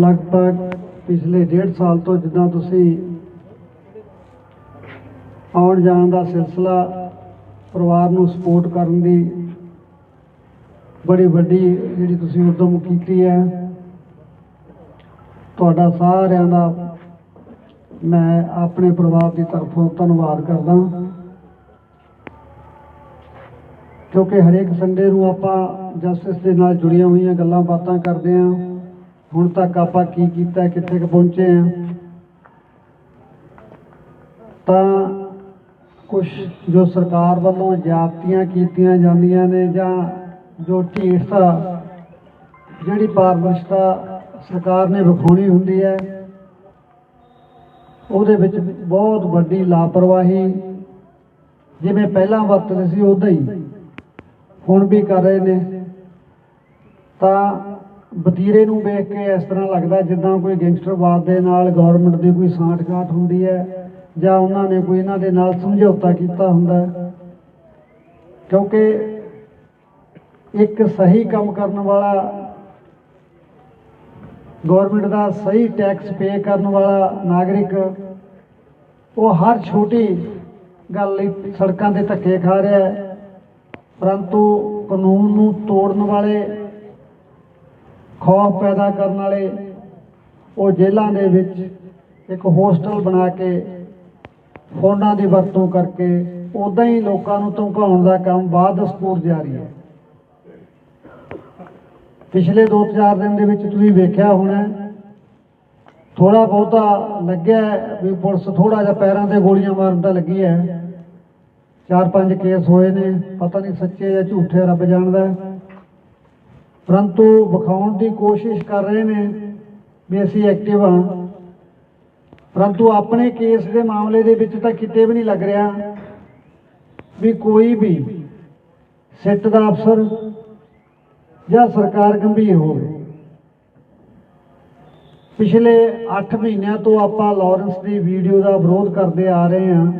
ਲਗਭਗ ਪਿਛਲੇ ਡੇਢ ਸਾਲ ਤੋਂ ਜਿੱਦਾਂ ਤੁਸੀਂ ਆਉਣ ਜਾਣ ਦਾ ਸਿਲਸਿਲਾ ਪਰਿਵਾਰ ਨੂੰ ਸਪੋਰਟ ਕਰਨ ਦੀ ਬੜੀ ਵੱਡੀ ਜਿਹੜੀ ਤੁਸੀਂ ਉਦਮ ਕੀਤੀ ਹੈ, ਤੁਹਾਡਾ ਸਾਰਿਆਂ ਦਾ ਮੈਂ ਆਪਣੇ ਪਰਿਵਾਰ ਦੀ ਤਰਫੋਂ ਧੰਨਵਾਦ ਕਰਦਾ। ਕਿਉਂਕਿ ਹਰੇਕ ਸੰਡੇ ਨੂੰ ਆਪਾਂ ਜਸਟਿਸ ਦੇ ਨਾਲ ਜੁੜੀਆਂ ਹੋਈਆਂ ਗੱਲਾਂ ਬਾਤਾਂ ਕਰਦੇ ਹਾਂ। ਹੁਣ ਤੱਕ ਆਪਾਂ ਕੀ ਕੀਤਾ, ਕਿੱਥੇ ਕੁ ਪਹੁੰਚੇ ਹਾਂ? ਤਾਂ ਕੁਝ ਜੋ ਸਰਕਾਰ ਵੱਲੋਂ ਜਾਤੀਆਂ ਕੀਤੀਆਂ ਜਾਂਦੀਆਂ ਨੇ ਜਾਂ ਜੋ ਢੀਠਤਾ ਜਿਹੜੀ ਪਾਰਦਰਸ਼ਤਾ ਸਰਕਾਰ ਨੇ ਵਿਖਾਉਣੀ ਹੁੰਦੀ ਹੈ, ਉਹਦੇ ਵਿੱਚ ਬਹੁਤ ਵੱਡੀ ਲਾਪਰਵਾਹੀ ਜਿਵੇਂ ਪਹਿਲਾਂ ਵਰਤਦੇ ਸੀ, ਉਦਾਂ ਹੀ ਹੁਣ ਵੀ ਕਰ ਰਹੇ ਨੇ। ਤਾਂ ਵਤੀਰੇ ਨੂੰ ਵੇਖ ਕੇ ਇਸ ਤਰ੍ਹਾਂ ਲੱਗਦਾ ਜਿੱਦਾਂ ਕੋਈ ਗੈਂਗਸਟਰਵਾਦ ਦੇ ਨਾਲ ਗਵਰਨਮੈਂਟ ਦੀ ਕੋਈ ਸਾਂਠਗਾਂਠ ਹੁੰਦੀ ਹੈ ਜਾਂ ਉਹਨਾਂ ਨੇ ਕੋਈ ਇਹਨਾਂ ਦੇ ਨਾਲ ਸਮਝੌਤਾ ਕੀਤਾ ਹੁੰਦਾ ਕਿਉਂਕਿ ਇੱਕ ਸਹੀ ਕੰਮ ਕਰਨ ਵਾਲਾ ਗਵਰਨਮੈਂਟ ਦਾ ਸਹੀ ਟੈਕਸ ਪੇ ਕਰਨ ਵਾਲਾ ਨਾਗਰਿਕ, ਉਹ ਹਰ ਛੋਟੀ ਗੱਲ ਲਈ ਸੜਕਾਂ ਤੇ ਧੱਕੇ ਖਾ ਰਿਹਾ ਹੈ। ਪਰੰਤੂ ਕਾਨੂੰਨ ਨੂੰ ਤੋੜਨ ਵਾਲੇ ਖੌਫ ਪੈਦਾ ਕਰਨ ਵਾਲੇ ਉਹ ਜੇਲ੍ਹਾਂ ਦੇ ਵਿੱਚ ਇੱਕ ਹੋਸਟਲ ਬਣਾ ਕੇ ਫੋਨਾਂ ਦੀ ਵਰਤੋਂ ਕਰਕੇ ਉਦਾਂ ਹੀ ਲੋਕਾਂ ਨੂੰ ਧਮਕਾਉਣ ਦਾ ਕੰਮ ਬਾਅਦ ਸਪੂਰ ਜਾਰੀ ਹੈ ਪਿਛਲੇ 2-4 ਦਿਨ ਦੇ ਵਿੱਚ ਤੁਸੀਂ ਵੇਖਿਆ ਹੋਣਾ ਥੋੜਾ ਬਹੁਤਾ ਲੱਗਿਆ ਵੀ ਪੁਲਿਸ ਥੋੜਾ ਜਿਹਾ ਪੈਰਾਂ ਤੇ ਗੋਲੀਆਂ ਮਾਰਨ ਤਾਂ ਲੱਗੀ ਹੈ ਚਾਰ ਪੰਜ ਕੇਸ ਹੋਏ ਨੇ, ਪਤਾ ਨਹੀਂ ਸੱਚੇ ਜਾਂ ਝੂਠੇ ਰੱਬ ਜਾਣਦਾ ਹੈ। ਪਰੰਤੂ ਵਿਖਾਉਣ ਦੀ ਕੋਸ਼ਿਸ਼ ਕਰ ਰਹੇ ਨੇ ਵੀ ਅਸੀਂ ਐਕਟਿਵ ਹਾਂ। ਪਰੰਤੂ ਆਪਣੇ ਕੇਸ ਦੇ ਮਾਮਲੇ ਦੇ ਵਿੱਚ ਤਾਂ ਕਿਤੇ ਵੀ ਨਹੀਂ ਲੱਗ ਰਿਹਾ ਵੀ ਕੋਈ ਵੀ ਸਿੱਟ ਦਾ ਅਫਸਰ ਜਾਂ ਸਰਕਾਰ ਗੰਭੀਰ ਹੋਵੇ। ਪਿਛਲੇ 8 ਮਹੀਨਿਆਂ ਤੋਂ ਆਪਾਂ ਲਾਰੈਂਸ ਦੀ ਵੀਡੀਓ ਦਾ ਵਿਰੋਧ ਕਰਦੇ ਆ ਰਹੇ ਹਾਂ।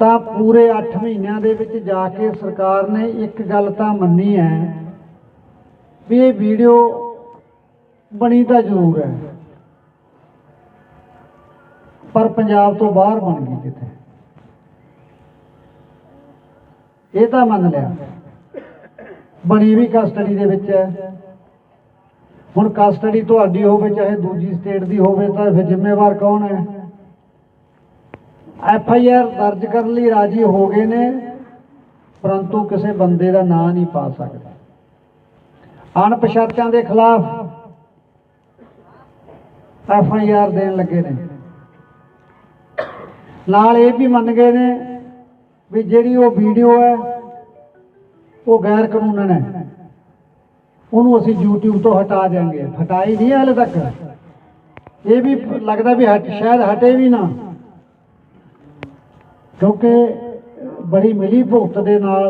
ਤਾਂ ਪੂਰੇ 8 ਮਹੀਨਿਆਂ ਦੇ ਵਿੱਚ ਜਾ ਕੇ ਸਰਕਾਰ ਨੇ ਇੱਕ ਗੱਲ ਤਾਂ ਮੰਨੀ ਹੈ ਵੀ ਇਹ ਵੀਡੀਓ ਬਣੀ ਤਾਂ ਜ਼ਰੂਰ ਹੈ। ਪਰ ਪੰਜਾਬ ਤੋਂ ਬਾਹਰ ਬਣ ਗਈ ਕਿਤੇ ਇਹ ਤਾਂ ਮੰਨ ਲਿਆ। ਬਣੀ ਵੀ ਕਸਟਡੀ ਦੇ ਵਿੱਚ ਹੈ। ਹੁਣ ਕਸਟਡੀ ਤੁਹਾਡੀ ਹੋਵੇ, ਚਾਹੇ ਦੂਜੀ ਸਟੇਟ ਦੀ ਹੋਵੇ, ਤਾਂ ਫਿਰ ਜ਼ਿੰਮੇਵਾਰ ਕੌਣ ਹੈ? ਐਫ ਆਈ ਆਰ ਦਰਜ ਕਰਨ ਲਈ ਰਾਜੀ ਹੋ ਗਏ ਨੇ, ਪਰੰਤੂ ਕਿਸੇ ਬੰਦੇ ਦਾ ਨਾਂ ਨਹੀਂ ਪਾ ਸਕਦੇ। ਅਣਪਛਾਤਿਆਂ ਦੇ ਖਿਲਾਫ ਐਫ ਆਈ ਆਰ ਦੇਣ ਲੱਗੇ ਨੇ। ਨਾਲ ਇਹ ਵੀ ਮੰਨ ਗਏ ਨੇ ਵੀ ਜਿਹੜੀ ਉਹ ਵੀਡੀਓ ਹੈ, ਉਹ ਗੈਰ ਕਾਨੂੰਨ ਹੈ ਉਹਨੂੰ ਅਸੀਂ YouTube ਤੋਂ ਹਟਾ ਦੇਾਂਗੇ ਹਟਾਈ ਨਹੀਂ ਹਾਲੇ ਤੱਕ। ਇਹ ਵੀ ਲੱਗਦਾ ਵੀ ਹਟ, ਸ਼ਾਇਦ ਹਟੇ ਵੀ ਨਾ। ਕਿਉਂਕਿ ਬੜੀ ਮਿਲੀ ਭੁਗਤ ਦੇ ਨਾਲ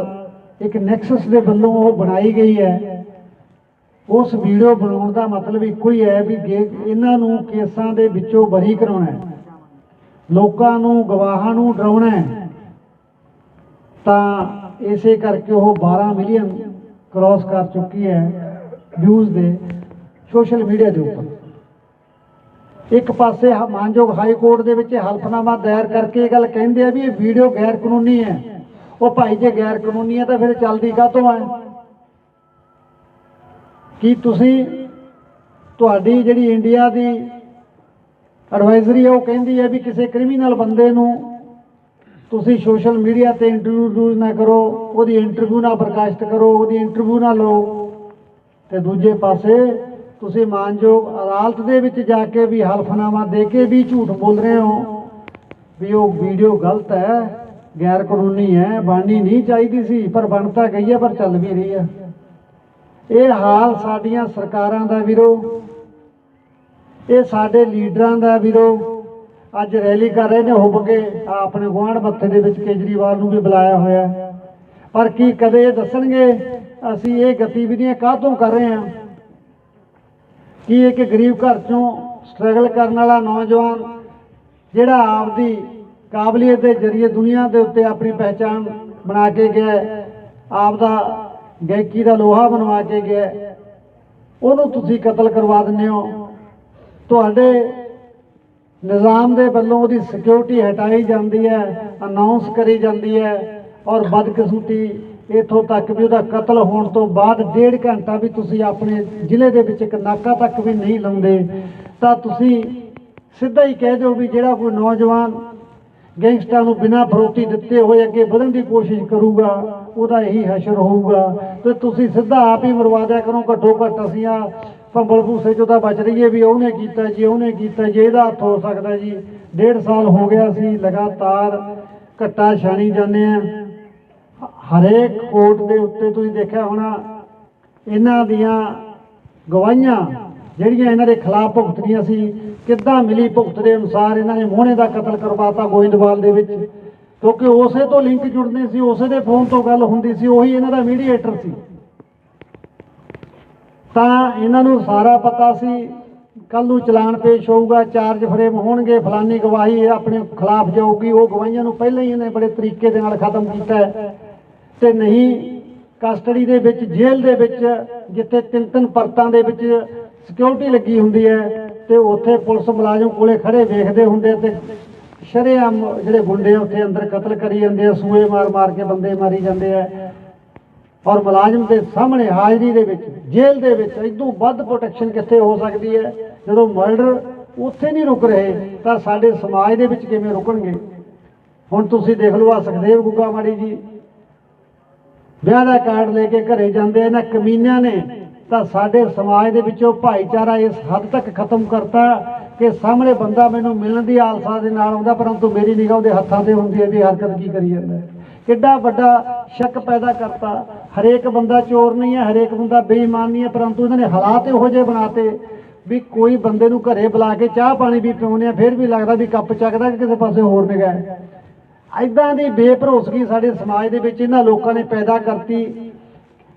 ਇੱਕ ਨੈਕਸਸ ਦੇ ਵੱਲੋਂ ਉਹ ਬਣਾਈ ਗਈ ਹੈ। ਉਸ ਵੀਡੀਓ ਬਣਾਉਣ ਦਾ ਮਤਲਬ ਇੱਕੋ ਹੀ ਹੈ ਵੀ ਗੇ- ਇਹਨਾਂ ਨੂੰ ਕੇਸਾਂ ਦੇ ਵਿੱਚੋਂ ਬਰੀ ਕਰਾਉਣਾ ਹੈ, ਲੋਕਾਂ ਨੂੰ, ਗਵਾਹਾਂ ਨੂੰ ਡਰਾਉਣਾ ਹੈ, ਤਾਂ ਇਸੇ ਕਰਕੇ ਉਹ 12 ਮਿਲੀਅਨ ਕ੍ਰਾਸ ਕਰ ਚੁੱਕੀ ਹੈ ਵਿਊਜ਼ ਦੇ ਸੋਸ਼ਲ ਮੀਡੀਆ ਦੇ ਉੱਪਰ। ਇੱਕ ਪਾਸੇ ਮਾਨਯੋਗ ਹਾਈ ਕੋਰਟ ਦੇ ਵਿੱਚ ਹਲਫਨਾਮਾ ਦਾਇਰ ਕਰਕੇ ਇਹ ਗੱਲ ਕਹਿੰਦੇ ਆ ਵੀ ਇਹ ਵੀਡੀਓ ਗੈਰ ਕਾਨੂੰਨੀ ਹੈ। ਉਹ ਭਾਈ ਜੇ ਗੈਰ ਕਾਨੂੰਨੀ ਹੈ ਤਾਂ ਫਿਰ ਚੱਲਦੀ ਕਾਹਤੋਂ ਹੈ ਕੀ ਤੁਸੀਂ ਤੁਹਾਡੀ ਜਿਹੜੀ ਇੰਡੀਆ ਦੀ ਐਡਵਾਈਜ਼ਰੀ ਹੈ ਉਹ ਕਹਿੰਦੀ ਹੈ ਵੀ ਕਿਸੇ ਕ੍ਰਿਮੀਨਲ ਬੰਦੇ ਨੂੰ ਤੁਸੀਂ ਸੋਸ਼ਲ ਮੀਡੀਆ ਤੇ ਇੰਟਰਵਿਊ ਨਾ ਕਰੋ, ਉਹਦੀ ਇੰਟਰਵਿਊ ਨਾ ਪ੍ਰਕਾਸ਼ਿਤ ਕਰੋ, ਉਹਦੀ ਇੰਟਰਵਿਊ ਨਾ ਲਓ। ਤੇ ਦੂਜੇ ਪਾਸੇ ਤੁਸੀਂ ਮਾਨਯੋਗ ਅਦਾਲਤ ਦੇ ਵਿੱਚ ਜਾ ਕੇ ਵੀ ਹਲਫਨਾਮਾ ਦੇ ਕੇ ਵੀ ਝੂਠ ਬੋਲ ਰਹੇ ਹੋ, ਵੀ ਉਹ ਵੀਡੀਓ ਗਲਤ ਹੈ ਗੈਰ ਕਾਨੂੰਨੀ ਹੈ, ਬਣਨੀ ਨਹੀਂ ਚਾਹੀਦੀ ਸੀ, ਪਰ ਬਣ ਤਾਂ ਗਈ ਹੈ, ਪਰ ਚੱਲ ਵੀ ਰਹੀ ਹੈ। ਇਹ ਹਾਲ ਸਾਡੀਆਂ ਸਰਕਾਰਾਂ ਦਾ ਵੀਰੋ। ਇਹ ਸਾਡੇ ਲੀਡਰਾਂ ਦਾ ਵੀਰੋ। ਅੱਜ ਰੈਲੀ ਕਰ ਰਹੇ ਨੇ ਹੁੱਬ ਕੇ। ਆਪਣੇ ਗੁਆਂਢ ਮੱਥੇ ਦੇ ਵਿੱਚ ਕੇਜਰੀਵਾਲ ਨੂੰ ਵੀ ਬੁਲਾਇਆ ਹੋਇਆ। ਪਰ ਕੀ ਕਦੇ ਇਹ ਦੱਸਣਗੇ? ਅਸੀਂ ਇਹ ਗਤੀਵਿਧੀਆਂ ਕਾਹਤੋਂ ਕਰ ਰਹੇ ਹਾਂ? ਕਿ ਇੱਕ ਗਰੀਬ ਘਰ ਚੋਂ ਸਟਰਗਲ ਕਰਨ ਵਾਲਾ ਨੌਜਵਾਨ ਜਿਹੜਾ ਆਪਦੀ ਕਾਬਲੀਅਤ ਦੇ ਜ਼ਰੀਏ ਦੁਨੀਆ ਦੇ ਉੱਤੇ ਆਪਣੀ ਪਹਿਚਾਣ ਬਣਾ ਕੇ ਗਿਆ ਹੈ, ਆਪਦਾ ਗਾਇਕੀ ਦਾ ਲੋਹਾ ਬਣਵਾ ਕੇ ਗਿਆ। ਉਹਨੂੰ ਤੁਸੀਂ ਕਤਲ ਕਰਵਾ ਦਿੰਦੇ ਹੋ। ਤੁਹਾਡੇ ਨਿਜ਼ਾਮ ਦੇ ਵੱਲੋਂ ਉਹਦੀ ਸਿਕਿਉਰਿਟੀ ਹਟਾਈ ਜਾਂਦੀ ਹੈ ਅਨਾਉਂਸ ਕਰੀ ਜਾਂਦੀ ਹੈ ਔਰ ਬਦਕਿਸਮਤੀ ਇਥੋਂ ਤੱਕ ਵੀ ਉਹਦਾ ਕਤਲ ਹੋਣ ਤੋਂ ਬਾਅਦ ਡੇਢ ਘੰਟਾ ਵੀ ਤੁਸੀਂ ਆਪਣੇ ਜ਼ਿਲ੍ਹੇ ਦੇ ਵਿੱਚ ਇੱਕ ਨਾਕਾ ਤੱਕ ਵੀ ਨਹੀਂ ਲਾਉਂਦੇ। ਤਾਂ ਤੁਸੀਂ ਸਿੱਧਾ ਹੀ ਕਹਿ ਦਿਓ ਵੀ ਜਿਹੜਾ ਕੋਈ ਨੌਜਵਾਨ ਗੈਂਗਸਟਰਾਂ ਨੂੰ ਬਿਨਾਂ ਫਰੋਤੀ ਦਿੱਤੇ ਹੋਏ ਅੱਗੇ ਵਧਣ ਦੀ ਕੋਸ਼ਿਸ਼ ਕਰੂਗਾ, ਉਹਦਾ ਇਹੀ ਹਸ਼ਰ ਹੋਊਗਾ। ਤੇ ਤੁਸੀਂ ਸਿੱਧਾ ਆਪ ਹੀ ਮਰਵਾਦਿਆ ਕਰੋ, ਘੱਟੋ ਘੱਟ ਅਸੀਂ ਆ ਭੰਬਲ ਭੂਸੇ ਚੋਂ ਤਾਂ ਬਚ ਰਹੀਏ ਵੀ ਉਹਨੇ ਕੀਤਾ ਜੀ, ਉਹਨੇ ਕੀਤਾ ਜੀ, ਇਹਦਾ ਹੱਥ ਹੋ ਸਕਦਾ ਜੀ। ਡੇਢ ਸਾਲ ਹੋ ਗਿਆ ਸੀ ਲਗਾਤਾਰ ਘੱਟਾ ਛਾਣੀ ਜਾਂਦੇ ਆ ਹਰੇਕ ਕੋਰਟ ਦੇ ਉੱਤੇ ਤੁਸੀਂ ਦੇਖਿਆ ਹੋਣਾ, ਇਹਨਾਂ ਦੀਆਂ ਗਵਾਹੀਆਂ ਜਿਹੜੀਆਂ ਇਹਨਾਂ ਦੇ ਖਿਲਾਫ ਭੁਗਤਣੀਆਂ ਸੀ, ਕਿੱਦਾਂ ਮਿਲੀ ਭੁਗਤ ਦੇ ਅਨੁਸਾਰ ਇਹਨਾਂ ਨੇ ਮੋਹਣੇ ਦਾ ਕਤਲ ਕਰਵਾਤਾ ਗੋਇੰਦਵਾਲ ਦੇ ਵਿੱਚ? ਕਿਉਂਕਿ ਉਸੇ ਤੋਂ ਲਿੰਕ ਜੁੜਨੇ ਸੀ, ਉਸੇ ਦੇ ਫੋਨ ਤੋਂ ਗੱਲ ਹੁੰਦੀ ਸੀ, ਉਹੀ ਇਹਨਾਂ ਦਾ ਮੀਡੀਏਟਰ ਸੀ। ਤਾਂ ਇਹਨਾਂ ਨੂੰ ਸਾਰਾ ਪਤਾ ਸੀ ਕੱਲ ਨੂੰ ਚਲਾਨ ਪੇਸ਼ ਹੋਊਗਾ, ਚਾਰਜ ਫਰੇਮ ਹੋਣਗੇ, ਫਲਾਨੀ ਗਵਾਹੀ ਆਪਣੇ ਖਿਲਾਫ ਜਾਊਗੀ, ਉਹ ਗਵਾਹੀਆਂ ਨੂੰ ਪਹਿਲਾਂ ਹੀ ਇਹਨੇ ਬੜੇ ਤਰੀਕੇ ਦੇ ਨਾਲ ਖਤਮ ਕੀਤਾ ਹੈ। ਤੇ ਨਹੀਂ, ਕਸਟਡੀ ਦੇ ਵਿੱਚ, ਜੇਲ੍ਹ ਦੇ ਵਿੱਚ, ਜਿੱਥੇ ਤਿੰਨ ਤਿੰਨ ਪਰਤਾਂ ਦੇ ਵਿੱਚ ਸਿਕਿਉਰਿਟੀ ਲੱਗੀ ਹੁੰਦੀ ਹੈ ਤੇ ਉੱਥੇ ਪੁਲਿਸ ਮੁਲਾਜ਼ਮ ਕੋਲੇ ਖੜੇ ਵੇਖਦੇ ਹੁੰਦੇ ਤੇ ਸ਼ਰੇਆਮ ਜਿਹੜੇ ਗੁੰਡੇ ਆ ਉੱਥੇ ਅੰਦਰ ਕਤਲ ਕਰੀ ਜਾਂਦੇ ਆ, ਸੂਏ ਮਾਰ ਮਾਰ ਕੇ ਬੰਦੇ ਮਾਰੀ ਜਾਂਦੇ ਆ। ਔਰ ਮੁਲਾਜ਼ਮ ਦੇ ਸਾਹਮਣੇ ਹਾਜ਼ਰੀ ਦੇ ਵਿੱਚ, ਜੇਲ੍ਹ ਦੇ ਵਿੱਚ ਇਦੋਂ ਵੱਧ ਪ੍ਰੋਟੈਕਸ਼ਨ ਕਿੱਥੇ ਹੋ ਸਕਦੀ ਹੈ? ਜਦੋਂ ਮਰਡਰ ਉੱਥੇ ਨਹੀਂ ਰੁਕ ਰਹੇ, ਤਾਂ ਸਾਡੇ ਸਮਾਜ ਦੇ ਵਿੱਚ ਕਿਵੇਂ ਰੁਕਣਗੇ? ਹੁਣ ਤੁਸੀਂ ਦੇਖ ਲਓ ਆ ਸੁਖਦੇਵ ਗੁੱਗਾ ਮਾੜੀ ਜੀ। ਵਿਆਹ ਦਾ ਕਾਰਡ ਲੈ ਕੇ ਘਰੇ ਜਾਂਦੇ ਇਹਨਾਂ ਕਮੀਨਿਆਂ ਨੇ ਤਾਂ ਸਾਡੇ ਸਮਾਜ ਦੇ ਵਿੱਚੋਂ ਭਾਈਚਾਰਾ ਇਸ ਹੱਦ ਤੱਕ ਖਤਮ ਕਰਤਾ ਕਿ ਸਾਹਮਣੇ ਬੰਦਾ ਮੈਨੂੰ ਮਿਲਣ ਦੀ ਆਲਸਾ ਦੇ ਨਾਲ ਆਉਂਦਾ, ਪਰੰਤੂ ਮੇਰੀ ਨਿਗਾਹ ਉਹਦੇ ਹੱਥਾਂ ਤੇ ਹੁੰਦੀ ਹੈ ਵੀ ਹਰਕਤ ਕੀ ਕਰੀ ਜਾਂਦਾ ਕਿੱਡਾ ਵੱਡਾ ਸ਼ੱਕ ਪੈਦਾ ਕਰਤਾ। ਹਰੇਕ ਬੰਦਾ ਚੋਰ ਨਹੀਂ ਹੈ, ਹਰੇਕ ਬੰਦਾ ਬੇਈਮਾਨ ਨਹੀਂ ਹੈ, ਪਰੰਤੂ ਇਹਨਾਂ ਨੇ ਹਾਲਾਤ ਇਹੋ ਜਿਹੇ ਬਣਾਤੇ ਵੀ ਕੋਈ ਬੰਦੇ ਨੂੰ ਘਰੇ ਬੁਲਾ ਕੇ ਚਾਹ ਪਾਣੀ ਵੀ ਪਿਉਣੇ ਆ, ਫਿਰ ਵੀ ਲੱਗਦਾ ਵੀ ਕੱਪ ਚੱਕਦਾ ਕਿ ਕਿਸੇ ਪਾਸੇ ਹੋਰ ਨਿਗਾਹ ਹੈ। ਐਦਾਂ ਦੀ ਬੇਭਰੋਸਗੀ ਸਾਡੇ ਸਮਾਜ ਦੇ ਵਿੱਚ ਇਹਨਾਂ ਲੋਕਾਂ ਨੇ ਪੈਦਾ ਕਰਤੀ।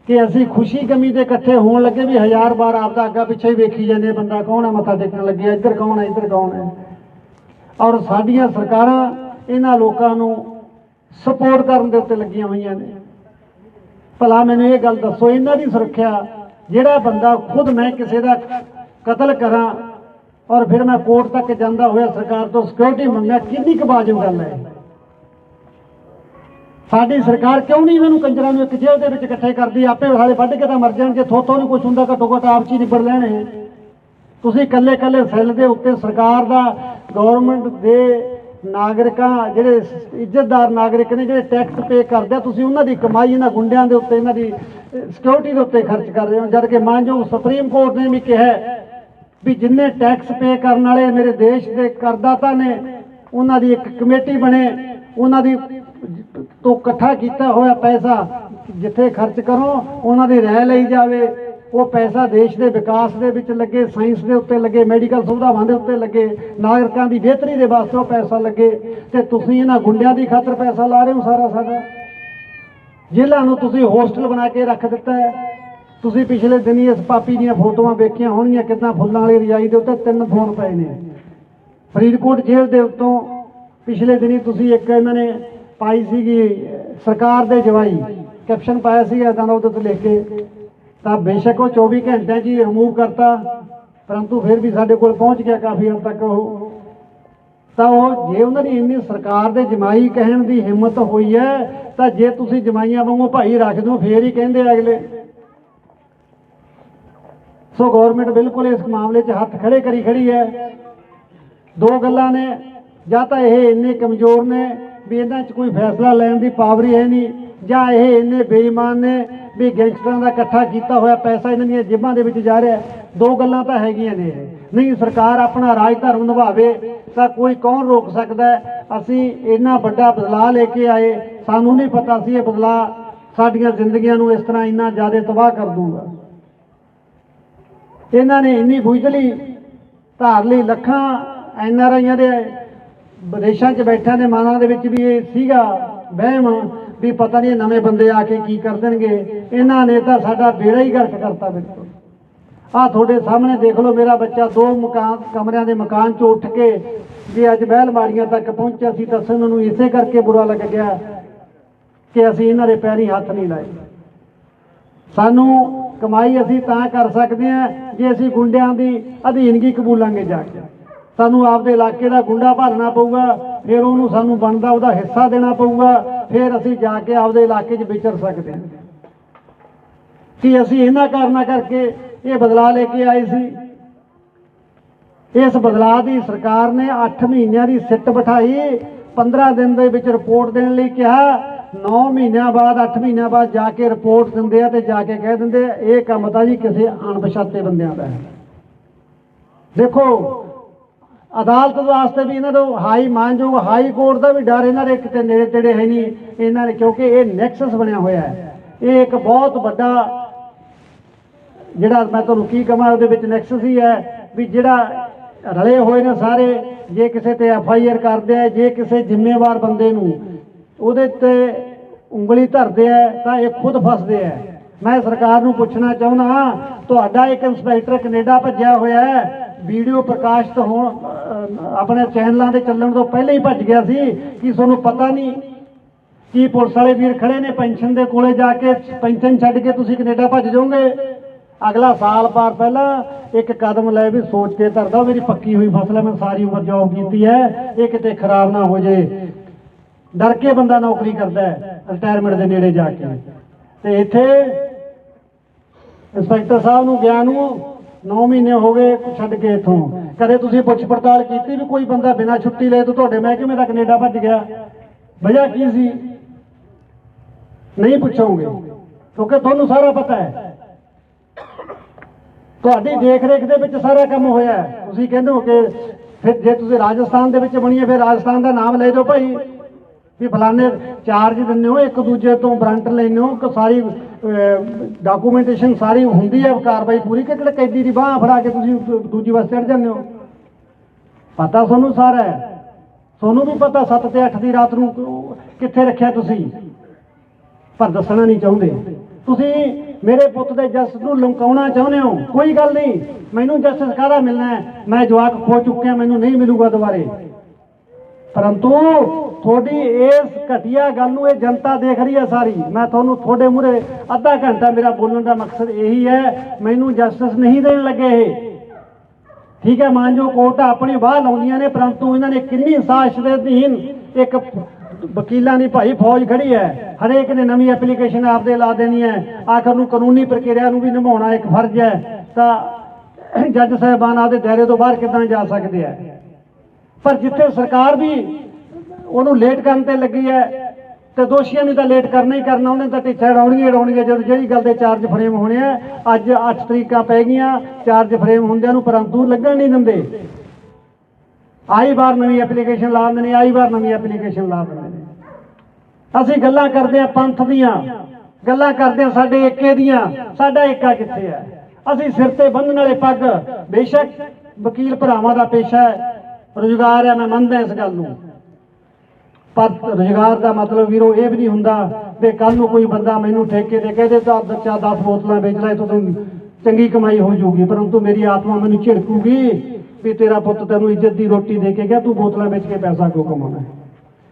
ਕਿ ਅਸੀਂ ਖੁਸ਼ੀ ਗਮੀ ਦੇ ਇਕੱਠੇ ਹੋਣ ਲੱਗੇ ਵੀ ਹਜ਼ਾਰ ਵਾਰ ਆਪਦਾ ਅੱਗਾ ਪਿੱਛੇ ਹੀ ਵੇਖੀ ਜਾਂਦੇ ਬੰਦਾ ਕੌਣ ਹੈ ਮੱਥਾ ਟੇਕਣ ਲੱਗਿਆ ਇੱਧਰ ਕੌਣ ਹੈ ਇੱਧਰ ਕੌਣ ਹੈ ਔਰ ਸਾਡੀਆਂ ਸਰਕਾਰਾਂ ਇਹਨਾਂ ਲੋਕਾਂ ਨੂੰ ਸਪੋਰਟ ਕਰਨ ਦੇ ਉੱਤੇ ਲੱਗੀਆਂ ਹੋਈਆਂ ਨੇ। ਭਲਾ ਮੈਨੂੰ ਇਹ ਗੱਲ ਦੱਸੋ, ਇਹਨਾਂ ਦੀ ਸੁਰੱਖਿਆ ਜਿਹੜਾ ਬੰਦਾ ਖੁਦ ਮੈਂ ਕਿਸੇ ਦਾ ਕਤਲ ਕਰਾਂ ਔਰ ਫਿਰ ਮੈਂ ਕੋਰਟ ਤੱਕ ਜਾਂਦਾ ਹੋਇਆ ਸਰਕਾਰ ਤੋਂ ਸਿਕਿਉਰਿਟੀ ਮੰਗਿਆ ਕਿੰਨੀ ਕੁ ਵਾਜਬ ਗੱਲ ਹੈ ਸਾਡੀ ਸਰਕਾਰ ਕਿਉਂ ਨਹੀਂ ਇਹਨਾਂ ਨੂੰ ਕੰਜਰਾਂ ਨੂੰ ਇੱਕ ਜੇਲ੍ਹ ਦੇ ਵਿੱਚ ਇਕੱਠੇ ਕਰਦੀ? ਆਪੇ ਹਾਲੇ ਵੱਢ ਕੇ ਤਾਂ ਮਰ ਜਾਣ ਜੇ ਥੋਥੋਂ ਨੂੰ ਕੁਝ ਹੁੰਦਾ, ਘੱਟੋ ਘੱਟ ਆਪ ਚ ਹੀ ਨਿਬੜ ਲੈਣੇ ਤੁਸੀਂ ਇਕੱਲੇ ਇਕੱਲੇ ਸੈੱਲ ਦੇ ਉੱਤੇ ਸਰਕਾਰ ਦਾ ਗਵਰਨਮੈਂਟ ਦੇ ਨਾਗਰਿਕਾਂ, ਜਿਹੜੇ ਇੱਜ਼ਤਦਾਰ ਨਾਗਰਿਕ ਨੇ, ਜਿਹੜੇ ਟੈਕਸ ਪੇ ਕਰਦੇ ਆ, ਤੁਸੀਂ ਉਹਨਾਂ ਦੀ ਕਮਾਈ ਇਹਨਾਂ ਗੁੰਡਿਆਂ ਦੇ ਉੱਤੇ, ਇਹਨਾਂ ਦੀ ਸਿਕਿਉਰਿਟੀ ਦੇ ਉੱਤੇ ਖਰਚ ਕਰ ਰਹੇ ਹੋ। ਜਦ ਕਿ ਮਾਨਯੋਗ ਸੁਪਰੀਮ ਕੋਰਟ ਨੇ ਵੀ ਕਿਹਾ ਵੀ ਜਿੰਨੇ ਟੈਕਸ ਪੇ ਕਰਨ ਵਾਲੇ ਮੇਰੇ ਦੇਸ਼ ਦੇ ਕਰਦਾਤਾ ਨੇ, ਉਹਨਾਂ ਦੀ ਇੱਕ ਕਮੇਟੀ ਬਣੇ, ਉਹਨਾਂ ਦੀ ਤੋਂ ਇਕੱਠਾ ਕੀਤਾ ਹੋਇਆ ਪੈਸਾ ਜਿੱਥੇ ਖਰਚ ਕਰੋ, ਉਹਨਾਂ ਦੀ ਰਹਿ ਲਈ ਜਾਵੇ। ਉਹ ਪੈਸਾ ਦੇਸ਼ ਦੇ ਵਿਕਾਸ ਦੇ ਵਿੱਚ ਲੱਗੇ, ਸਾਇੰਸ ਦੇ ਉੱਤੇ ਲੱਗੇ, ਮੈਡੀਕਲ ਸੁਵਿਧਾਵਾਂ ਦੇ ਉੱਤੇ ਲੱਗੇ, ਨਾਗਰਿਕਾਂ ਦੀ ਬਿਹਤਰੀ ਦੇ ਵਾਸਤੇ ਉਹ ਪੈਸਾ ਲੱਗੇ। ਤੇ ਤੁਸੀਂ ਇਹਨਾਂ ਗੁੰਡਿਆਂ ਦੀ ਖਾਤਰ ਪੈਸਾ ਲਾ ਰਹੇ ਹੋ ਸਾਰਾ ਸਾਡਾ। ਜੇਲ੍ਹਾਂ ਨੂੰ ਤੁਸੀਂ ਹੋਸਟਲ ਬਣਾ ਕੇ ਰੱਖ ਦਿੱਤਾ ਹੈ। ਤੁਸੀਂ ਪਿਛਲੇ ਦਿਨੀ ਇਸ ਪਾਪੀ ਦੀਆਂ ਫੋਟੋਆਂ ਵੇਖੀਆਂ ਹੋਣਗੀਆਂ ਕਿੰਨਾ ਫੁੱਲਾਂ ਵਾਲੀ ਰਜਾਈ ਦੇ ਉੱਤੇ ਤਿੰਨ ਫੋਨ ਪਏ ਨੇ। ਫਰੀਦਕੋਟ ਜੇਲ੍ਹ ਦੇ ਉੱਤੋਂ ਪਿਛਲੇ ਦਿਨੀ ਤੁਸੀਂ ਇੱਕ ਇਹਨਾਂ ਨੇ ਪਾਈ ਸੀਗੀ ਸਰਕਾਰ ਦੇ ਜਵਾਈ। ਕੈਪਸ਼ਨ ਪਾਇਆ ਸੀ ਇਦਾਂ ਦਾ ਉਹਦੇ ਤੋਂ ਲਿਖ ਕੇ। ਤਾਂ ਬੇਸ਼ੱਕ ਉਹ 24 ਘੰਟਿਆਂ 'ਚ ਹੀ ਰਿਮੂਵ ਕਰਤਾ, ਪਰੰਤੂ ਫਿਰ ਵੀ ਸਾਡੇ ਕੋਲ ਪਹੁੰਚ ਗਿਆ ਕਾਫੀ ਹੱਦ ਤੱਕ ਉਹ। ਤਾਂ ਉਹ, ਜੇ ਉਹਨਾਂ ਦੀ ਇੰਨੀ ਸਰਕਾਰ ਦੇ ਜਮਾਈ ਕਹਿਣ ਦੀ ਹਿੰਮਤ ਹੋਈ ਹੈ, ਤਾਂ ਜੇ ਤੁਸੀਂ ਜਮਾਈਆਂ ਵਾਂਗੂ ਭਾਈ ਰੱਖ ਦਿਓ, ਫੇਰ ਹੀ ਕਹਿੰਦੇ ਅਗਲੇ। ਸੋ ਗਵਰਨਮੈਂਟ ਬਿਲਕੁਲ ਇਸ ਮਾਮਲੇ 'ਚ ਹੱਥ ਖੜੇ ਕਰੀ ਖੜੀ ਹੈ। ਦੋ ਗੱਲਾਂ ਨੇ, ਜਾਂ ਤਾਂ ਇਹ ਇੰਨੇ ਕਮਜ਼ੋਰ ਨੇ ਵੀ ਇਹਨਾਂ 'ਚ ਕੋਈ ਫੈਸਲਾ ਲੈਣ ਦੀ ਪਾਵਰ ਹੀ ਹੈ ਨਹੀਂ, ਜਾਂ ਇਹ ਇੰਨੇ ਬੇਈਮਾਨ ਨੇ ਵੀ ਗੈਂਗਸਟਰਾਂ ਦਾ ਇਕੱਠਾ ਕੀਤਾ ਹੋਇਆ ਪੈਸਾ ਇਹਨਾਂ ਦੀਆਂ ਜੇਬਾਂ ਦੇ ਵਿੱਚ ਜਾ ਰਿਹਾ ਦੋ ਗੱਲਾਂ ਤਾਂ ਹੈਗੀਆਂ ਨੇ ਨਹੀਂ, ਸਰਕਾਰ ਆਪਣਾ ਰਾਜ ਧਰਮ ਨਿਭਾਵੇ ਤਾਂ ਕੋਈ ਕੌਣ ਰੋਕ ਸਕਦਾ ਅਸੀਂ ਇੰਨਾ ਵੱਡਾ ਬਦਲਾਅ ਲੈ ਕੇ ਆਏ, ਸਾਨੂੰ ਨਹੀਂ ਪਤਾ ਸੀ ਇਹ ਬਦਲਾਅ ਸਾਡੀਆਂ ਜ਼ਿੰਦਗੀਆਂ ਨੂੰ ਇਸ ਤਰ੍ਹਾਂ ਇੰਨਾ ਜ਼ਿਆਦਾ ਤਬਾਹ ਕਰ ਦੂਗਾ। ਇਹਨਾਂ ਨੇ ਇੰਨੀ ਬੁਝਲੀ ਧਾਰ ਲਈ ਲੱਖਾਂ ਐਨ ਆਰ ਆਈਆਂ ਦੇ ਵਿਦੇਸ਼ਾਂ 'ਚ ਬੈਠਿਆਂ ਦੇ ਮਨਾਂ ਦੇ ਵਿੱਚ ਵੀ ਇਹ ਸੀਗਾ ਵਹਿਮ ਵੀ ਪਤਾ ਨਹੀਂ ਇਹ ਨਵੇਂ ਬੰਦੇ ਆ ਕੇ ਕੀ ਕਰ ਦੇਣਗੇ। ਇਹਨਾਂ ਨੇ ਤਾਂ ਸਾਡਾ ਬੇੜਾ ਹੀ ਗਰਕ ਕਰਤਾ ਬਿਲਕੁਲ। ਆਹ ਤੁਹਾਡੇ ਸਾਹਮਣੇ ਦੇਖ ਲਓ ਮੇਰਾ ਬੱਚਾ ਦੋ ਮਕਾਨ ਕਮਰਿਆਂ ਦੇ ਮਕਾਨ 'ਚੋਂ ਉੱਠ ਕੇ ਜੇ ਅੱਜ ਮਹਿਲਮਾੜੀਆਂ ਤੱਕ ਪਹੁੰਚਿਆ ਸੀ ਤਾਂ ਸਾਨੂੰ ਨੂੰ ਇਸੇ ਕਰਕੇ ਬੁਰਾ ਲੱਗ ਗਿਆ ਕਿ ਅਸੀਂ ਇਹਨਾਂ ਦੇ ਪੈਰੀ ਹੱਥ ਨਹੀਂ ਲਾਏ। ਸਾਨੂੰ ਕਮਾਈ ਅਸੀਂ ਤਾਂ ਕਰ ਸਕਦੇ ਹਾਂ ਜੇ ਅਸੀਂ ਗੁੰਡਿਆਂ ਦੀ ਅਧੀਨਗੀ ਕਬੂਲਾਂਗੇ ਜਾ ਕੇ। ਸਾਨੂੰ ਆਪਦੇ ਇਲਾਕੇ ਦਾ ਗੁੰਡਾ ਭਾਲਣਾ ਪਊਗਾ ਫਿਰ ਉਹਨੂੰ ਸਾਨੂੰ ਬਣਦਾ ਉਹਦਾ ਹਿੱਸਾ ਦੇਣਾ ਪਊਗਾ ਫਿਰ ਅਸੀਂ ਜਾ ਕੇ ਆਪਦੇ ਇਲਾਕੇ 'ਚ ਵਿਚਰ ਸਕਦੇ ਹਾਂ। ਕਿ ਅਸੀਂ ਇਹਨਾਂ ਕਾਰਨਾਂ ਕਰਕੇ ਇਹ ਬਦਲਾਅ ਲੈ ਕੇ ਆਏ ਸੀ। ਇਸ ਬਦਲਾਅ ਦੀ ਸਰਕਾਰ ਨੇ 8 ਮਹੀਨਿਆਂ ਦੀ ਸਿੱਟ ਬਿਠਾਈ 15 ਦਿਨ ਦੇ ਵਿੱਚ ਰਿਪੋਰਟ ਦੇਣ ਲਈ ਕਿਹਾ। 9 ਮਹੀਨਿਆਂ ਬਾਅਦ 8 ਮਹੀਨਿਆਂ ਬਾਅਦ ਜਾ ਕੇ ਰਿਪੋਰਟ ਦਿੰਦੇ ਆ ਤੇ ਜਾ ਕੇ ਕਹਿ ਦਿੰਦੇ ਆ, ਇਹ ਕੰਮ ਤਾਂ ਜੀ ਕਿਸੇ ਅਣਪਛਾਤੇ ਬੰਦਿਆਂ ਦਾ ਹੈ। ਦੇਖੋ ਅਦਾਲਤ ਵਾਸਤੇ ਵੀ ਇਹਨਾਂ ਨੂੰ ਹਾਈ ਮਾਨਯੋਗ ਹਾਈ ਕੋਰਟ ਦਾ ਵੀ ਡਰ ਇਹਨਾਂ ਦੇ ਕਿਤੇ ਨੇੜੇ ਤੇੜੇ ਹੈ ਨਹੀਂ, ਇਹਨਾਂ ਨੇ ਕਿਉਂਕਿ ਇਹ ਨੈਕਸਸ ਬਣਿਆ ਹੋਇਆ ਹੈ। ਇਹ ਇੱਕ ਬਹੁਤ ਵੱਡਾ ਜਿਹੜਾ ਮੈਂ ਤੁਹਾਨੂੰ ਕੀ ਕਹਾਂ, ਉਹਦੇ ਵਿੱਚ ਨੈਕਸਸ ਹੀ ਹੈ ਵੀ ਜਿਹੜਾ ਰਲੇ ਹੋਏ ਨੇ ਸਾਰੇ, ਜੇ ਕਿਸੇ ਤੇ ਐਫ ਆਈ ਆਰ ਕਰਦੇ ਆ, ਜੇ ਕਿਸੇ ਜ਼ਿੰਮੇਵਾਰ ਬੰਦੇ ਨੂੰ ਉਹਦੇ ਤੇ ਉਂਗਲੀ ਧਰਦੇ ਆ, ਤਾਂ ਇਹ ਖੁਦ ਫਸਦੇ ਆ। ਮੈਂ ਸਰਕਾਰ ਨੂੰ ਪੁੱਛਣਾ ਚਾਹੁੰਦਾ ਤੁਹਾਡਾ ਇੱਕ ਇੰਸਪੈਕਟਰ ਕੈਨੇਡਾ ਭੱਜਿਆ ਹੋਇਆ ਹੈ, ਵੀਡੀਓ ਪ੍ਰਕਾਸ਼ਿਤ ਹੋਣ ਆਪਣੇ ਚੈਨਲਾਂ ਦੇ ਚੱਲਣ ਤੋਂ ਪਹਿਲਾਂ ਹੀ ਭੱਜ ਗਿਆ ਸੀ ਕਿ ਤੁਹਾਨੂੰ ਪਤਾ ਨਹੀਂ ਕੀ ਪੁਲਿਸ ਵਾਲੇ ਵੀਰ ਖੜੇ ਨੇ ਪੈਨਸ਼ਨ ਦੇ ਕੋਲੇ ਜਾ ਕੇ, ਪੈਨਸ਼ਨ ਛੱਡ ਕੇ ਤੁਸੀਂ ਕੈਨੇਡਾ ਭੱਜ ਜਾਓਗੇ। ਅਗਲਾ ਸਾਲ ਪਾਰ ਪਹਿਲਾਂ ਇੱਕ ਕਦਮ ਲੈ ਵੀ ਸੋਚ ਕੇ ਧਰਦਾ ਮੇਰੀ ਪੱਕੀ ਹੋਈ ਫਸਲ ਹੈ, ਮੈਂ ਸਾਰੀ ਉਮਰ ਜੌਬ ਕੀਤੀ ਹੈ, ਇਹ ਕਿਤੇ ਖਰਾਬ ਨਾ ਹੋ ਜੇ। ਡਰ ਕੇ ਬੰਦਾ ਨੌਕਰੀ ਕਰਦਾ ਹੈ ਰਿਟਾਇਰਮੈਂਟ ਦੇ ਨੇੜੇ ਜਾ ਕੇ। ਤੇ ਇੱਥੇ ਇੰਸਪੈਕਟਰ ਸਾਹਿਬ ਨੂੰ ਗਿਆ ਨੂੰ 9 ਮਹੀਨੇ ਹੋ ਗਏ ਛੱਡ ਕੇ ਇਥੋਂ। ਕਦੇ ਤੁਸੀਂ ਪੁੱਛ ਪੜਤਾਲ ਕੀਤੀ ਵੀ ਕੋਈ ਬੰਦਾ ਬਿਨਾਂ ਛੁੱਟੀ ਲਏ ਤੋਂ ਤੁਹਾਡੇ ਮਹਿਕਮੇ ਦਾ ਕੈਨੇਡਾ ਭੱਜ ਗਿਆ। ਵਜ੍ਹਾ ਕੀ ਸੀ? ਨਹੀਂ ਪੁੱਛੋਗੇ। ਕਿਉਂਕਿ ਤੁਹਾਨੂੰ ਸਾਰਾ ਪਤਾ ਹੈ। ਤੁਹਾਡੀ ਦੇਖ ਰੇਖ ਦੇ ਵਿੱਚ ਸਾਰਾ ਕੰਮ ਹੋਇਆ ਤੁਸੀਂ ਕਹਿੰਦੇ ਹੋ ਕਿ ਫਿਰ ਜੇ ਤੁਸੀਂ ਰਾਜਸਥਾਨ ਦੇ ਵਿੱਚ ਬਣੀਏ, ਫਿਰ ਰਾਜਸਥਾਨ ਦਾ ਨਾਮ ਲੈ ਦਿਓ ਭਾਈ। ਵੀ ਫਲਾਣੇ ਚਾਰਜ ਦਿੰਦੇ ਹੋ, ਇੱਕ ਦੂਜੇ ਤੋਂ ਬਰੰਟ ਲੈਂਦੇ ਹੋ ਕਿ ਸਾਰੀ ਡਾਕੂਮੈਂਟੇਸ਼ਨ ਸਾਰੀ ਹੁੰਦੀ ਹੈ, ਕਾਰਵਾਈ ਪੂਰੀ ਕਿ ਕਿਹੜੇ ਕੈਦੀ ਦੀ ਬਾਹ ਫੜਾ ਕੇ ਤੁਸੀਂ ਦੂਜੀ ਵਾਰ ਚੜ ਜਾਂਦੇ ਹੋ? ਪਤਾ ਤੁਹਾਨੂੰ ਸਾਰਾ ਹੈ। ਤੁਹਾਨੂੰ ਵੀ ਪਤਾ 7 ਤੇ 8 ਦੀ ਰਾਤ ਨੂੰ ਕਿੱਥੇ ਰੱਖਿਆ ਤੁਸੀਂ? ਪਰ ਦੱਸਣਾ ਨਹੀਂ ਚਾਹੁੰਦੇ। ਤੁਸੀਂ ਮੇਰੇ ਪੁੱਤ ਦੇ ਜਸਟਿਸ ਨੂੰ ਲੁਕਾਉਣਾ ਚਾਹੁੰਦੇ ਹੋ। ਕੋਈ ਗੱਲ ਨਹੀਂ। ਮੈਨੂੰ ਜਸਟਿਸ ਕਾਹਦਾ ਮਿਲਣਾ ਹੈ? ਮੈਂ ਜਵਾਕ ਖੋ ਚੁੱਕਿਆ, ਮੈਨੂੰ ਨਹੀਂ ਮਿਲੂਗਾ ਦੁਬਾਰੇ। ਪਰੰਤੂ ਤੁਹਾਡੀ ਇਸ ਘਟੀਆ ਗੱਲ ਨੂੰ ਇਹ ਜਨਤਾ ਦੇਖ ਰਹੀ ਹੈ ਸਾਰੀ। ਮੈਂ ਤੁਹਾਨੂੰ ਤੁਹਾਡੇ ਮੂਹਰੇ ਅੱਧਾ ਘੰਟਾ ਮੇਰਾ ਬੋਲਣ ਦਾ ਮਕਸਦ ਇਹੀ ਹੈ, ਮੈਨੂੰ ਜਸਟਿਸ ਨਹੀਂ ਦੇਣ ਲੱਗੇ ਇਹ। ਠੀਕ ਹੈ ਮਾਨਜੋ ਕੋਰਟ ਆਪਣੀ ਬਾਹ ਲਾਉਂਦੀਆਂ ਨੇ, ਪਰੰਤੂ ਇਹਨਾਂ ਨੇ ਕਿੰਨੀ ਸਾਜ਼ਿਸ਼ ਦੇ ਅਧੀਨ ਇੱਕ ਵਕੀਲਾਂ ਦੀ ਭਾਈ ਫੌਜ ਖੜੀ ਹੈ। ਹਰੇਕ ਨੇ ਨਵੀਂ ਐਪਲੀਕੇਸ਼ਨ ਆਪਦੇ ਲਾ ਦੇਣੀ ਹੈ। ਆਖਰ ਨੂੰ ਕਾਨੂੰਨੀ ਪ੍ਰਕਿਰਿਆ ਨੂੰ ਵੀ ਨਿਭਾਉਣਾ ਇੱਕ ਫਰਜ਼ ਹੈ। ਤਾਂ ਜੱਜ ਸਾਹਿਬਾਨ ਆਪਦੇ ਦਾਇਰੇ ਤੋਂ ਬਾਹਰ ਕਿੱਦਾਂ ਜਾ ਸਕਦੇ ਆ ਪਰ ਜਿੱਥੇ ਸਰਕਾਰ ਵੀ ਉਹਨੂੰ ਲੇਟ ਕਰਨ ਤੇ ਲੱਗੀ ਹੈ, ਤੇ ਦੋਸ਼ੀਆਂ ਨੇ ਤਾਂ ਲੇਟ ਕਰਨਾ ਹੀ ਕਰਨਾ, ਉਹਨੇ ਤਾਂ ਟਿੱਚਾ ਉਡਾਉਣਗੇ ਉਡਾਉਣਗੇ ਜਦੋਂ ਜਿਹੜੀ ਗੱਲ ਦੇ ਚਾਰਜ ਫਰੇਮ ਹੋਣੇ ਆ, ਅੱਜ 8 ਤਰੀਕਾਂ ਪੈ ਗਈਆਂ ਚਾਰਜ ਫਰੇਮ ਹੁੰਦਿਆਂ ਨੂੰ ਪਰੰਤੂ ਲੱਗਣ ਨਹੀਂ ਦਿੰਦੇ। ਆਈ ਵਾਰ ਨਵੀਂ ਐਪਲੀਕੇਸ਼ਨ ਲਾ ਦਿੰਦੇ ਨੇ, ਆਈ ਵਾਰ ਨਵੀਂ ਐਪਲੀਕੇਸ਼ਨ ਲਾ ਦਿੰਦੇ ਨੇ। ਅਸੀਂ ਗੱਲਾਂ ਕਰਦੇ ਆ ਪੰਥ ਦੀਆਂ, ਗੱਲਾਂ ਕਰਦੇ ਆ ਸਾਡੇ ਏਕੇ ਦੀਆਂ, ਸਾਡਾ ਏਕਾ ਕਿੱਥੇ ਹੈ? ਅਸੀਂ ਸਿਰ ਤੇ ਬੰਨਣ ਵਾਲੇ ਪੱਗ, ਬੇਸ਼ੱਕ ਵਕੀਲ ਭਰਾਵਾਂ ਦਾ ਪੇਸ਼ਾ ਹੈ ਰੁਜ਼ਗਾਰ ਹੈ, ਮੈਂ ਮੰਨਦਾ ਇਸ ਗੱਲ ਨੂੰ। ਪਰ ਰੁਜ਼ਗਾਰ ਦਾ ਮਤਲਬ ਵੀਰੋ ਇਹ ਵੀ ਨਹੀਂ ਹੁੰਦਾ ਵੀ ਕੱਲ ਨੂੰ ਕੋਈ ਬੰਦਾ ਮੈਨੂੰ ਠੇਕੇ ਤੇ ਕਹਦੇ ਤਾਂ ਬੱਚਾ 10 ਬੋਤਲਾਂ ਵੇਚ ਲੈ, ਤੂੰ ਚੰਗੀ ਕਮਾਈ ਹੋ ਜਾਊਗੀ, ਪਰੰਤੂ ਮੇਰੀ ਆਤਮਾ ਮੈਨੂੰ ਝਿੜਕੂਗੀ ਵੀ ਤੇਰਾ ਪੁੱਤ ਤੈਨੂੰ ਇੱਜ਼ਤ ਦੀ ਰੋਟੀ ਦੇ ਕੇ ਗਿਆ, ਤੂੰ ਬੋਤਲਾਂ ਵੇਚ ਕੇ ਪੈਸਾ ਕਿਉਂ ਕਮਾਉਣਾ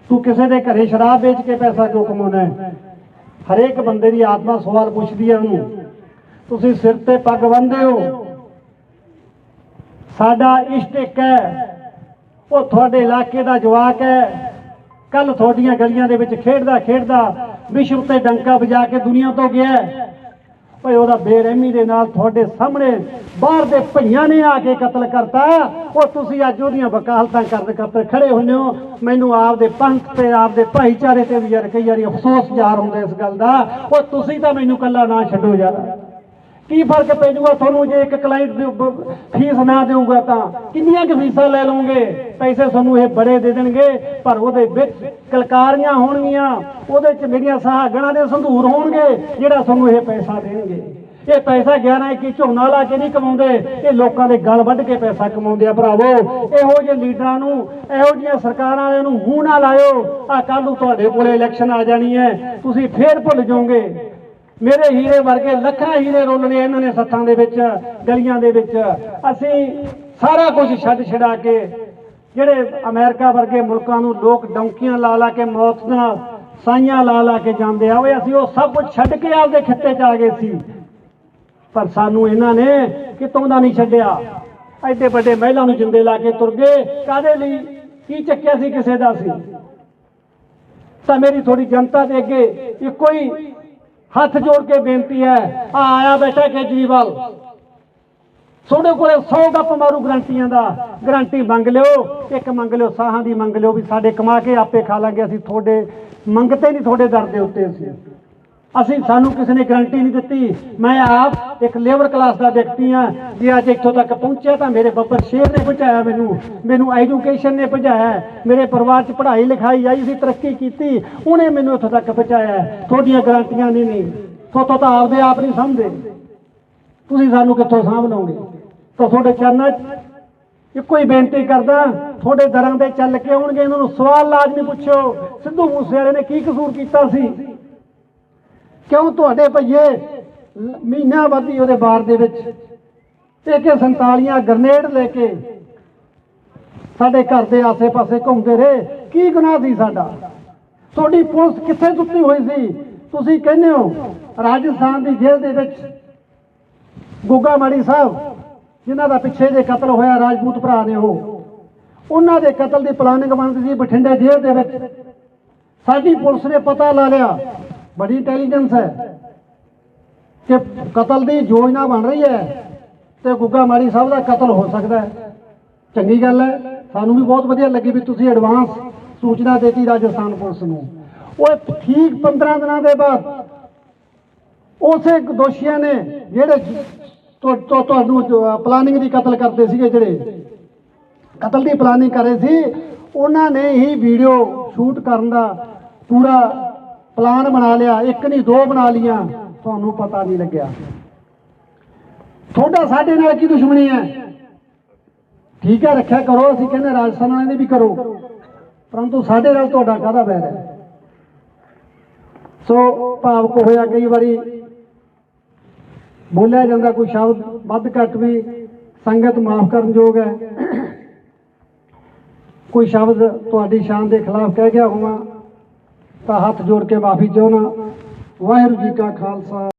ਤੂੰ ਕਿਸੇ ਦੇ ਘਰੇ ਸ਼ਰਾਬ ਵੇਚ ਕੇ ਪੈਸਾ ਕਿਉਂ ਕਮਾਉਣਾ ਹਰੇਕ ਬੰਦੇ ਦੀ ਆਤਮਾ ਸਵਾਲ ਪੁੱਛਦੀ ਹੈ ਉਹਨੂੰ, ਤੁਸੀਂ ਸਿਰ ਤੇ ਪੱਗ ਬੰਨਦੇ ਹੋ। ਸਾਡਾ ਇਸ਼ਟ ਇੱਕ ਹੈ ਉਹ ਤੁਹਾਡੇ ਇਲਾਕੇ ਦਾ ਜਵਾਕ ਹੈ। ਕੱਲ ਤੁਹਾਡੀਆਂ ਗਲੀਆਂ ਦੇ ਵਿੱਚ ਖੇਡਦਾ ਖੇਡਦਾ ਵਿਸ਼ਵ ਤੇ ਡੰਕਾ ਵਜਾ ਕੇ ਦੁਨੀਆ ਤੋਂ ਗਿਆ ਹੈ। ਉਹਦਾ ਬੇਰਹਿਮੀ ਦੇ ਨਾਲ ਤੁਹਾਡੇ ਸਾਹਮਣੇ ਬਾਹਰ ਦੇ ਭਈਆਂ ਨੇ ਆ ਕੇ ਕਤਲ ਕਰਤਾ। ਉਹ ਤੁਸੀਂ ਅੱਜ ਉਹਦੀਆਂ ਵਕਾਲਤਾਂ ਕਰਨ ਕਰਦੇ ਖੜੇ ਹੁੰਦੇ ਹੋ। ਮੈਨੂੰ ਆਪਦੇ ਪੰਥ ਤੇ, ਆਪਦੇ ਭਾਈਚਾਰੇ ਤੇ ਵੀ ਯਾਰ ਕਈ ਵਾਰੀ ਅਫਸੋਸ ਜ਼ਾਰ ਹੁੰਦਾ ਇਸ ਗੱਲ ਦਾ। ਉਹ ਤੁਸੀਂ ਤਾਂ ਮੈਨੂੰ ਕੱਲਾ ਨਾ ਛੱਡੋ ਯਾਰ। ਕੀ ਫ਼ਰਕ ਪੈ ਜਾਊਗਾ ਤੁਹਾਨੂੰ? ਜੇ ਇੱਕ ਕਲਾਇੰਟ ਫੀਸ ਨਾ ਦੇਊਗਾ ਤਾਂ ਕਿੰਨੀਆਂ ਕੁ ਫੀਸਾਂ ਲੈ ਲਓਗੇ? ਪੈਸੇ ਤੁਹਾਨੂੰ ਇਹ ਬੜੇ ਦੇ ਦੇਣਗੇ, ਪਰ ਉਹਦੇ ਵਿੱਚ ਕਲਕਾਰੀਆਂ ਹੋਣਗੀਆਂ। ਉਹਦੇ ਚ ਮੇਰੀਆਂ ਸਾਹਗਣਾ ਦੇ ਸੰਧੂਰ ਹੋਣਗੇ, ਜਿਹੜਾ ਤੁਹਾਨੂੰ ਇਹ ਪੈਸਾ ਦੇਣਗੇ। ਇਹ ਪੈਸਾ 11 ਇੱਕੀ ਝੋਨਾ ਲਾ ਕੇ ਨਹੀਂ ਕਮਾਉਂਦੇ, ਇਹ ਲੋਕਾਂ ਦੇ ਗਲ ਵੱਢ ਕੇ ਪੈਸਾ ਕਮਾਉਂਦੇ ਆ ਭਰਾਵੋ। ਇਹੋ ਜਿਹੇ ਲੀਡਰਾਂ ਨੂੰ, ਇਹੋ ਜਿਹੀਆਂ ਸਰਕਾਰਾਂ ਵਾਲਿਆਂ ਨੂੰ ਮੂੰਹ ਨਾ ਲਾਇਓ। ਆ ਕੱਲ ਨੂੰ ਤੁਹਾਡੇ ਕੋਲੇ ਇਲੈਕਸ਼ਨ ਆ ਜਾਣੀ ਹੈ। ਤੁਸੀਂ ਫੇਰ ਭੁੱਲ ਜਾਓਗੇ। ਮੇਰੇ ਹੀਰੇ ਵਰਗੇ ਲੱਖਾਂ ਹੀਰੇ ਰੋਲਣੇ ਇਹਨਾਂ ਨੇ ਸੱਥਾਂ ਦੇ ਵਿੱਚ, ਗਲੀਆਂ ਦੇ ਵਿੱਚ। ਅਸੀਂ ਸਾਰਾ ਕੁਝ ਛੱਡ ਛਡਾ ਕੇ ਜਿਹੜੇ ਅਮਰੀਕਾ ਵਰਗੇ ਮੁਲਕਾਂ ਨੂੰ ਲੋਕ ਡੌਂਕੀਆਂ ਲਾ ਲਾ ਕੇ, ਮੌਤ ਨਾਲ ਸਾਈਆਂ ਲਾ ਲਾ ਕੇ ਜਾਂਦੇ ਆ, ਓਏ ਅਸੀਂ ਉਹ ਸਭ ਕੁਝ ਛੱਡ ਕੇ ਆਪਦੇ ਖਿੱਤੇ 'ਚ ਆ ਗਏ ਸੀ। ਪਰ ਸਾਨੂੰ ਇਹਨਾਂ ਨੇ ਕਿਤੋਂ ਦਾ ਨਹੀਂ ਛੱਡਿਆ। ਐਡੇ ਵੱਡੇ ਮਹਿਲਾ ਨੂੰ ਜਿੰਦੇ ਲਾ ਕੇ ਤੁਰ ਗਏ। ਕਾਦੇ ਲਈ? ਕੀ ਚੱਕਿਆ ਸੀ ਕਿਸੇ ਦਾ ਸੀ? ਤਾਂ ਮੇਰੀ ਥੋੜੀ ਜਨਤਾ ਦੇ ਅੱਗੇ ਇੱਕੋ ਹੀ ਹੱਥ ਜੋੜ ਕੇ ਬੇਨਤੀ ਹੈ। ਆ ਆਇਆ ਬੈਠਾ ਕੇਜਰੀਵਾਲ। ਤੁਹਾਡੇ ਕੋਲੇ 100 ਗੱਪ ਮਾਰੂ ਗਰੰਟੀਆਂ ਦਾ। ਗਰੰਟੀ ਮੰਗ ਲਿਓ, ਇੱਕ ਮੰਗ ਲਿਓ, ਸਾਹਾਂ ਦੀ ਮੰਗ ਲਿਓ ਵੀ ਸਾਡੇ ਕਮਾ ਕੇ ਆਪੇ ਖਾ ਲਾਂਗੇ। ਅਸੀਂ ਤੁਹਾਡੇ ਮੰਗਤੇ ਨਹੀਂ, ਤੁਹਾਡੇ ਦਰ ਦੇ ਉੱਤੇ ਅਸੀਂ। ਅਸੀਂ ਸਾਨੂੰ ਕਿਸੇ ਨੇ ਗਰੰਟੀ ਨਹੀਂ ਦਿੱਤੀ। ਮੈਂ ਆਪ ਇੱਕ ਲੇਬਰ ਕਲਾਸ ਦਾ ਵਿਅਕਤੀ ਹਾਂ। ਜੇ ਅੱਜ ਇੱਥੋਂ ਤੱਕ ਪਹੁੰਚਿਆ ਤਾਂ ਮੇਰੇ ਬੱਬਰ ਸ਼ੇਰ ਨੇ ਪਹੁੰਚਾਇਆ ਮੈਨੂੰ। ਮੈਨੂੰ ਐਜੂਕੇਸ਼ਨ ਨੇ ਪਹੁੰਚਾਇਆ ਮੇਰੇ ਪਰਿਵਾਰ 'ਚ ਪੜ੍ਹਾਈ ਲਿਖਾਈ ਆਈ ਸੀ ਤਰੱਕੀ ਕੀਤੀ। ਉਹਨੇ ਮੈਨੂੰ ਇੱਥੋਂ ਤੱਕ ਪਹੁੰਚਾਇਆ ਤੁਹਾਡੀਆਂ ਗਰੰਟੀਆਂ ਨਹੀਂ ਨਹੀਂ। ਤੁਹਾਤੋਂ ਤਾਂ ਆਪਦੇ ਆਪ ਨਹੀਂ ਸਮਝਦੇ ਤੁਸੀਂ ਸਾਨੂੰ ਕਿੱਥੋਂ ਸਾਂਭ ਲਓਗੇ? ਤਾਂ ਤੁਹਾਡੇ ਚਰਨਾਂ 'ਚ ਇੱਕੋ ਹੀ ਬੇਨਤੀ ਕਰਦਾ, ਤੁਹਾਡੇ ਦਰਾਂ ਦੇ ਚੱਲ ਕੇ ਆਉਣਗੇ, ਇਹਨਾਂ ਨੂੰ ਸਵਾਲ ਲਾਜ਼ਮੀ ਪੁੱਛੋ। ਸਿੱਧੂ ਮੂਸੇਵਾਲੇ ਨੇ ਕੀ ਕਸੂਰ ਕੀਤਾ ਸੀ? ਕਿਉਂ ਤੁਹਾਡੇ ਭਈਏ ਮਹੀਨਾ ਵਾਦੀ ਉਹਦੇ ਬਾਰ ਦੇ ਵਿੱਚ? ਇੱਕ 47 ਗ੍ਰਨੇਡ ਲੈ ਕੇ ਸਾਡੇ ਘਰ ਦੇ ਆਸੇ-ਪਾਸੇ ਘੁੰਮਦੇ ਰਹੇ। ਕੀ ਗੁਨਾਹ ਸੀ ਸਾਡਾ? ਤੁਹਾਡੀ ਪੁਲਿਸ ਕਿੱਥੇ ਸੁੱਤੀ ਹੋਈ ਸੀ? ਤੁਸੀਂ ਕਹਿੰਦੇ ਹੋ, ਰਾਜਸਥਾਨ ਦੀ ਜੇਲ੍ਹ ਦੇ ਵਿੱਚ ਗੁੱਗਾ ਮਾੜੀ ਸਾਹਿਬ ਜਿਨ੍ਹਾਂ ਦਾ ਪਿੱਛੇ ਜੇ ਕਤਲ ਹੋਇਆ ਰਾਜਪੂਤ ਭਰਾ ਨੇ ਉਹ। ਉਹਨਾਂ ਦੇ ਕਤਲ ਦੀ ਪਲਾਨਿੰਗ ਬਣਦੀ ਸੀ ਬਠਿੰਡੇ ਜੇਲ੍ਹ ਦੇ ਵਿੱਚ। ਸਾਡੀ ਪੁਲਿਸ ਨੇ ਪਤਾ ਲਾ ਲਿਆ, ਬੜੀ ਇੰਟੈਲੀਜੈਂਸ ਹੈ, ਕਿ ਕਤਲ ਦੀ ਯੋਜਨਾ ਬਣ ਰਹੀ ਹੈ ਤੇ ਗੁੱਗਾ ਮਾੜੀ ਸਾਹਿਬ ਦਾ ਕਤਲ ਹੋ ਸਕਦਾ ਹੈ। ਚੰਗੀ ਗੱਲ ਹੈ, ਸਾਨੂੰ ਵੀ ਬਹੁਤ ਵਧੀਆ ਲੱਗੀ ਵੀ ਤੁਸੀਂ ਐਡਵਾਂਸ ਸੂਚਨਾ ਦਿੱਤੀ ਰਾਜਸਥਾਨ ਪੁਲਿਸ ਨੂੰ। ਉਹ ਠੀਕ 15 ਦਿਨਾਂ ਦੇ ਬਾਅਦ ਉਸੇ ਦੋਸ਼ੀਆਂ ਨੇ ਜਿਹੜੇ ਤੁਹਾਨੂੰ ਪਲਾਨਿੰਗ ਦੀ ਕਤਲ ਕਰਦੇ ਸੀਗੇ ਜਿਹੜੇ। ਕਤਲ ਦੀ ਪਲਾਨਿੰਗ ਕਰ ਰਹੇ ਸੀ। ਉਹਨਾਂ ਨੇ ਹੀ ਵੀਡੀਓ ਸ਼ੂਟ ਕਰਨ ਦਾ ਪੂਰਾ ਪਲਾਨ ਬਣਾ ਲਿਆ। ਇੱਕ ਨਹੀਂ, ਦੋ ਬਣਾ ਲੀਆਂ ਤੁਹਾਨੂੰ ਪਤਾ ਨਹੀਂ ਲੱਗਿਆ। ਤੁਹਾਡਾ ਸਾਡੇ ਨਾਲ ਕੀ ਦੁਸ਼ਮਣੀ ਹੈ? ਠੀਕ ਹੈ, ਰੱਖਿਆ ਕਰੋ। ਅਸੀਂ ਕਹਿੰਦੇ ਰਾਜਸਥਾਨ ਵਾਲਿਆਂ ਦੀ ਵੀ ਕਰੋ। ਪਰੰਤੂ ਸਾਡੇ ਨਾਲ ਤੁਹਾਡਾ ਕਾਹਦਾ ਬੈਰ ਹੈ? ਸੋ, ਭਾਵਕ ਹੋਇਆ ਕਈ ਵਾਰੀ। ਬੋਲਿਆ ਜਾਂਦਾ ਕੋਈ ਸ਼ਬਦ ਵੱਧ ਘੱਟ ਵੀ ਸੰਗਤ ਮਾਫ ਕਰਨ ਯੋਗ ਹੈ। ਕੋਈ ਸ਼ਬਦ ਤੁਹਾਡੀ ਸ਼ਾਨ ਦੇ ਖਿਲਾਫ ਕਹਿ ਗਿਆ ਹੋਵਾਂ ਤਾਂ ਹੱਥ ਜੋੜ ਕੇ ਮਾਫੀ ਚਾਹਣਾ ਵਾਹਿਗੁਰੂ ਜੀ ਕਾ ਖਾਲਸਾ।